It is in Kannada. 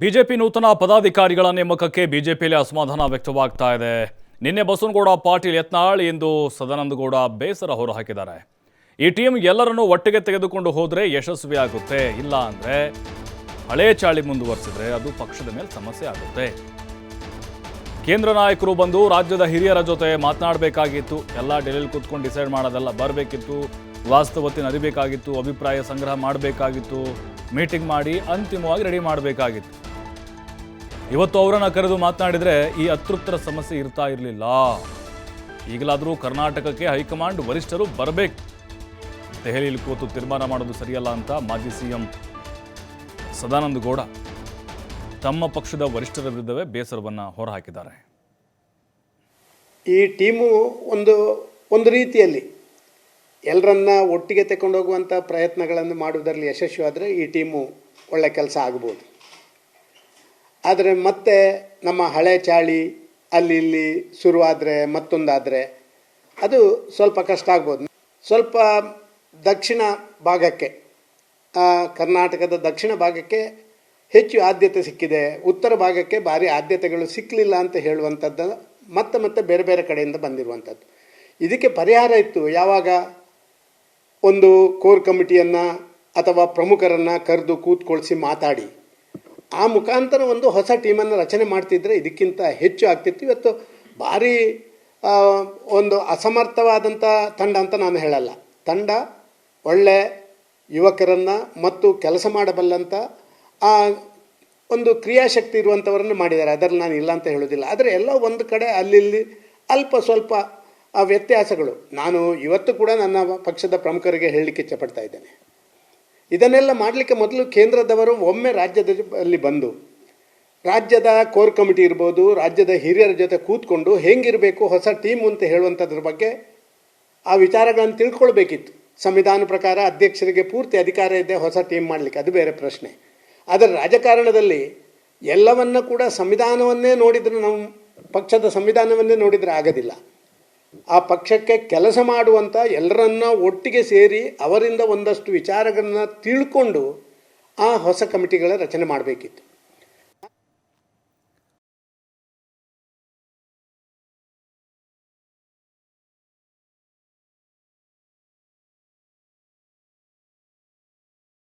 ಬಿಜೆಪಿ ನೂತನ ಪದಾಧಿಕಾರಿಗಳ ನೇಮಕಕ್ಕೆ ಬಿಜೆಪಿಯಲ್ಲಿ ಅಸಮಾಧಾನ ವ್ಯಕ್ತವಾಗ್ತಾ ಇದೆ. ನಿನ್ನೆ ಬಸವನಗೌಡ ಪಾಟೀಲ್ ಯತ್ನಾಳ್ ಎಂದು ಸದಾನಂದಗೌಡ ಬೇಸರ ಹೊರಹಾಕಿದ್ದಾರೆ. ಈ ಟೀಮ್ ಎಲ್ಲರನ್ನೂ ಒಟ್ಟಿಗೆ ತೆಗೆದುಕೊಂಡು ಹೋದರೆ ಯಶಸ್ವಿಯಾಗುತ್ತೆ, ಇಲ್ಲ ಅಂದರೆ ಹಳೆ ಚಾಳಿ ಮುಂದುವರಿಸಿದ್ರೆ ಅದು ಪಕ್ಷದ ಮೇಲೆ ಸಮಸ್ಯೆ ಆಗುತ್ತೆ. ಕೇಂದ್ರ ನಾಯಕರು ಬಂದು ರಾಜ್ಯದ ಹಿರಿಯರ ಜೊತೆ ಮಾತನಾಡಬೇಕಾಗಿತ್ತು. ಎಲ್ಲ ಡೆಲ್ಲಿಲಿ ಕೂತ್ಕೊಂಡು ಡಿಸೈಡ್ ಮಾಡೋದೆಲ್ಲ ಬರಬೇಕಿತ್ತು. ವಾಸ್ತವತೆ ಅರಿಬೇಕಾಗಿತ್ತು ಅಭಿಪ್ರಾಯ ಸಂಗ್ರಹ ಮಾಡಬೇಕಾಗಿತ್ತು. ಮೀಟಿಂಗ್ ಮಾಡಿ ಅಂತಿಮವಾಗಿ ರೆಡಿ ಮಾಡಬೇಕಾಗಿತ್ತು. ಇವತ್ತು ಅವರನ್ನು ಕರೆದು ಮಾತನಾಡಿದರೆ ಈ ಅತೃಪ್ತರ ಸಮಸ್ಯೆ ಇರ್ತಾ ಇರಲಿಲ್ಲ. ಈಗಲಾದರೂ ಕರ್ನಾಟಕಕ್ಕೆ ಹೈಕಮಾಂಡ್ ವರಿಷ್ಠರು ಬರಬೇಕು. ದೆಹಲಿಯಲ್ಲಿ ಕೂತು ತೀರ್ಮಾನ ಮಾಡೋದು ಸರಿಯಲ್ಲ ಅಂತ ಮಾಜಿ ಸಿಎಂ ಸದಾನಂದ ಗೌಡ ತಮ್ಮ ಪಕ್ಷದ ವರಿಷ್ಠರ ವಿರುದ್ಧವೇ ಬೇಸರವನ್ನು ಹೊರಹಾಕಿದ್ದಾರೆ. ಈ ಟೀಮು ಒಂದು ಒಂದು ರೀತಿಯಲ್ಲಿ ಎಲ್ಲರನ್ನ ಒಟ್ಟಿಗೆ ತಗೊಂಡೋಗುವಂಥ ಪ್ರಯತ್ನಗಳನ್ನು ಮಾಡುವುದರಲ್ಲಿ ಯಶಸ್ವಿಯಾದರೆ ಈ ಟೀಮು ಒಳ್ಳೆ ಕೆಲಸ ಆಗ್ಬೋದು. ಆದರೆ ಮತ್ತೆ ನಮ್ಮ ಹಳೆ ಚಾಳಿ ಅಲ್ಲಿ ಇಲ್ಲಿ ಶುರುವಾದರೆ ಮತ್ತೊಂದಾದರೆ ಅದು ಸ್ವಲ್ಪ ಕಷ್ಟ ಆಗ್ಬೋದು. ಸ್ವಲ್ಪ ದಕ್ಷಿಣ ಭಾಗಕ್ಕೆ ಕರ್ನಾಟಕದ ದಕ್ಷಿಣ ಭಾಗಕ್ಕೆ ಹೆಚ್ಚು ಆದ್ಯತೆ ಸಿಕ್ಕಿದೆ. ಉತ್ತರ ಭಾಗಕ್ಕೆ ಭಾರಿ ಆದ್ಯತೆಗಳು ಸಿಕ್ಕಲಿಲ್ಲ ಅಂತ ಹೇಳುವಂಥದ್ದು, ಮತ್ತೆ ಮತ್ತೆ ಬೇರೆ ಬೇರೆ ಕಡೆಯಿಂದ ಬಂದಿರುವಂಥದ್ದು. ಇದಕ್ಕೆ ಪರಿಹಾರ ಇತ್ತು. ಯಾವಾಗ ಒಂದು ಕೋರ್ ಕಮಿಟಿಯನ್ನು ಅಥವಾ ಪ್ರಮುಖರನ್ನು ಕರೆದು ಕೂತ್ಕೊಳಿಸಿ ಮಾತಾಡಿ ಆ ಮುಖಾಂತರ ಒಂದು ಹೊಸ ಟೀಮನ್ನು ರಚನೆ ಮಾಡ್ತಿದ್ರೆ ಇದಕ್ಕಿಂತ ಹೆಚ್ಚು ಆಗ್ತಿತ್ತು. ಇವತ್ತು ಭಾರಿ ಒಂದು ಅಸಮರ್ಥವಾದಂಥ ತಂಡ ಅಂತ ನಾನು ಹೇಳಲ್ಲ. ತಂಡ ಒಳ್ಳೆ ಯುವಕರನ್ನು ಮತ್ತು ಕೆಲಸ ಮಾಡಬಲ್ಲಂಥ ಒಂದು ಕ್ರಿಯಾಶಕ್ತಿ ಇರುವಂಥವರನ್ನು ಮಾಡಿದ್ದಾರೆ. ಅದರಲ್ಲಿ ನಾನು ಇಲ್ಲ ಅಂತ ಹೇಳೋದಿಲ್ಲ ಆದರೆ ಎಲ್ಲ ಒಂದು ಕಡೆ ಅಲ್ಲಿ ಅಲ್ಪ ಸ್ವಲ್ಪ ವ್ಯತ್ಯಾಸಗಳು. ನಾನು ಇವತ್ತು ಕೂಡ ನನ್ನ ಪಕ್ಷದ ಪ್ರಮುಖರಿಗೆ ಹೇಳಲಿಕ್ಕೆ ಇಚ್ಛಪಡ್ತಾ ಇದ್ದೇನೆ. ಇದನ್ನೆಲ್ಲ ಮಾಡಲಿಕ್ಕೆ ಮೊದಲು ಕೇಂದ್ರದವರು ಒಮ್ಮೆ ರಾಜ್ಯದಲ್ಲಿ ಬಂದು, ರಾಜ್ಯದ ಕೋರ್ ಕಮಿಟಿ ಇರ್ಬೋದು, ರಾಜ್ಯದ ಹಿರಿಯರ ಜೊತೆ ಕೂತ್ಕೊಂಡು ಹೆಂಗಿರಬೇಕು, ಹೊಸ ಟೀಮ್ ಅಂತ ಹೇಳುವಂಥದ್ರ ಬಗ್ಗೆ ಆ ವಿಚಾರಗಳನ್ನು ತಿಳ್ಕೊಳ್ಬೇಕಿತ್ತು. ಸಂವಿಧಾನ ಪ್ರಕಾರ ಅಧ್ಯಕ್ಷರಿಗೆ ಪೂರ್ತಿ ಅಧಿಕಾರ ಇದೆ, ಹೊಸ ಟೀಮ್ ಮಾಡಲಿಕ್ಕೆ. ಅದು ಬೇರೆ ಪ್ರಶ್ನೆ. ಆದರೆ ರಾಜಕಾರಣದಲ್ಲಿ ಎಲ್ಲವನ್ನ ಕೂಡ ಸಂವಿಧಾನವನ್ನೇ ನೋಡಿದರೆ ನಾವು ಪಕ್ಷದ ಸಂವಿಧಾನವನ್ನೇ ನೋಡಿದರೆ ಆಗೋದಿಲ್ಲ. ಆ ಪಕ್ಷಕ್ಕೆ ಕೆಲಸ ಮಾಡುವಂಥ ಎಲ್ಲರನ್ನ ಒಟ್ಟಿಗೆ ಸೇರಿ ಅವರಿಂದ ಒಂದಷ್ಟು ವಿಚಾರಗಳನ್ನ ತಿಳ್ಕೊಂಡು ಆ ಹೊಸ ಕಮಿಟಿಗಳ ರಚನೆ ಮಾಡಬೇಕಿತ್ತು.